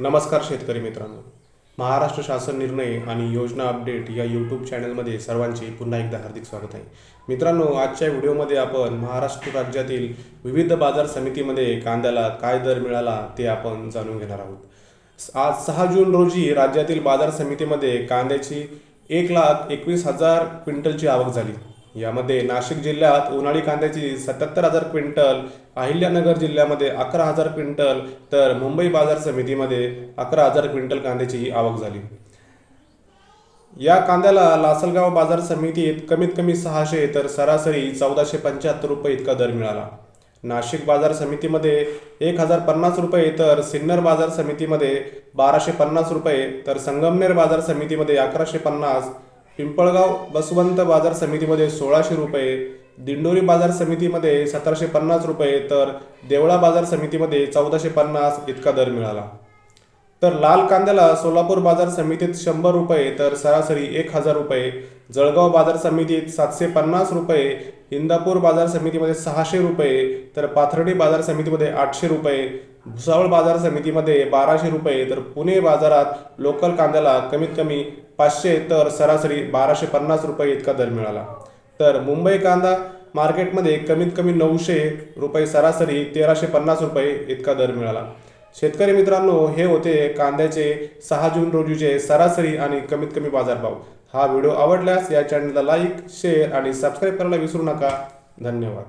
नमस्कार शेतकरी मित्रांनो. महाराष्ट्र शासन निर्णय आणि योजना अपडेट या यूट्यूब चॅनलमध्ये सर्वांचे पुन्हा एकदा हार्दिक स्वागत आहे. मित्रांनो आजच्या व्हिडिओमध्ये आपण महाराष्ट्र राज्यातील विविध बाजार समितीमध्ये कांद्याला काय दर मिळाला ते आपण जाणून घेणार आहोत. आज सहा जून रोजी राज्यातील बाजार समितीमध्ये कांद्याची एक लाख एकवीस हजार क्विंटलची आवक झाली. यामध्ये नाशिक जिल्ह्यात उन्हाळी कांद्याची सत्याहत्तर हजार क्विंटल अहिल्यानगर जिल्ह्यामध्ये अकरा हजार क्विंटल तर मुंबई बाजार समितीमध्ये अकरा हजार क्विंटल कांद्याची आवक झाली. या कांद्याला लासलगाव बाजार समितीत कमीत कमी सहाशे तर सरासरी चौदाशे पंच्याहत्तर रुपये इतका दर मिळाला. नाशिक बाजार समितीमध्ये एक हजार पन्नास रुपये तर सिन्नर बाजार समितीमध्ये बाराशे पन्नास रुपये तर संगमनेर बाजार समितीमध्ये अकराशे पन्नास पिंपळगाव बसवंत बाजार समितीमध्ये सोळाशे रुपये दिंडोरी बाजार समितीमध्ये सतराशे पन्नास रुपये तर देवळा बाजार समितीमध्ये चौदाशे पन्नास इतका दर मिळाला. तर लाल कांद्याला सोलापूर बाजार समितीत शंभर रुपये तर सरासरी एक हजार रुपये जळगाव बाजार समितीत सातशे पन्नास रुपये इंदापूर बाजार समितीमध्ये सहाशे रुपये तर पाथर्डी बाजार समितीमध्ये आठशे रुपये भुसावळ बाजार समितीमध्ये बाराशे रुपये तर पुणे बाजारात लोकल कांद्याला कमीत कमी पाचशे तर सरासरी बाराशे पन्नास रुपये इतका दर मिळाला. तर मुंबई कांदा मार्केटमध्ये कमीत कमी नऊशे रुपये सरासरी तेराशे पन्नास रुपये इतका दर मिळाला. शेतकरी मित्रांनो हे होते कांद्याचे सहा जून रोजीचे सरासरी आणि कमीत कमी बाजारभाव. हा व्हिडिओ आवडल्यास या चॅनलला लाईक शेअर आणि सबस्क्राईब करायला विसरू नका. धन्यवाद.